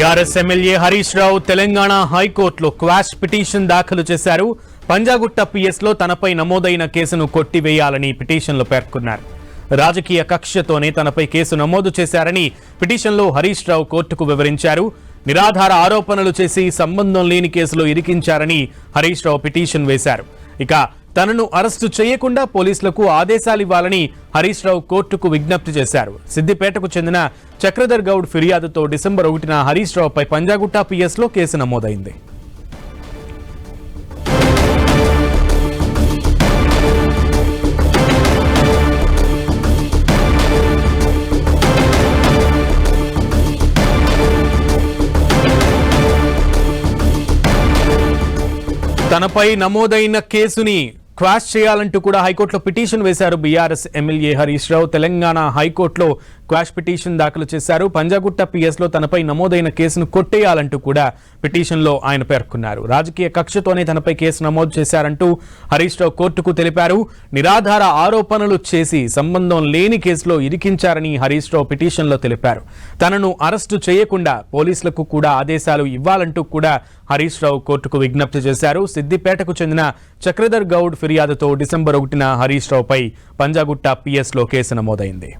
TRS MLA Harish Rao Telangana హైకోర్టులో quash petition దాఖలు చేశారు. పంజాగుట్ట పిఎస్లో తనపై నమోదైన కేసును కొట్టివేయాలని పిటిషన్లో పేర్కొన్నారు. రాజకీయ కక్షతోనే తనపై కేసు నమోదు చేశారని పిటిషన్లో హరీష్ రావు కోర్టుకు వివరించారు. నిరాధార ఆరోపణలు చేసి సంబంధం లేని కేసులో ఇరికించారని హరీష్ రావు పిటిషన్ వేశారు. ఇక తనను అరెస్టు చేయకుండా పోలీసులకు ఆదేశాలు ఇవ్వాలని హరీష్ రావు కోర్టుకు విజ్ఞప్తి చేశారు. సిద్దిపేటకు చెందిన చక్రధర్ గౌడ్ ఫిర్యాదుతో డిసెంబర్ ఒకటిన హరీష్ రావుపై పంజాగుట్ట పిఎస్లో కేసు నమోదైంది. తనపై నమోదైన కేసుని క్వాష్ చేయాలంటూ కూడా హైకోర్టులో పిటిషన్ వేశారు బీఆర్ఎస్ ఎమ్మెల్యే హరీష్ రావు. తెలంగాణ హైకోర్టులో క్వాష్ పిటిషన్ దాఖలు చేశారు. పంజాగుట్ట పిఎస్లో తనపై నమోదైన కేసును కొట్టేయాలంటూ కూడా పిటిషన్లో ఆయన పేర్కొన్నారు. రాజకీయ కక్షతోనే తనపై కేసు నమోదు చేశారంటూ హరీష్ రావు కోర్టుకు తెలిపారు. నిరాధార ఆరోపణలు చేసి సంబంధం లేని కేసులో ఇరికించారని హరీష్ రావు పిటిషన్లో తెలిపారు. తనను అరెస్టు చేయకుండా పోలీసులకు కూడా ఆదేశాలు ఇవ్వాలంటూ కూడా హరీష్ రావు కోర్టుకు విజ్ఞప్తి చేశారు. సిద్దిపేటకు చెందిన చక్రధర్ గౌడ్ ఫిర్యాదుతో డిసెంబర్ ఒకటిన హరీష్ రావుపై పంజాగుట్ట పిఎస్లో కేసు నమోదైంది.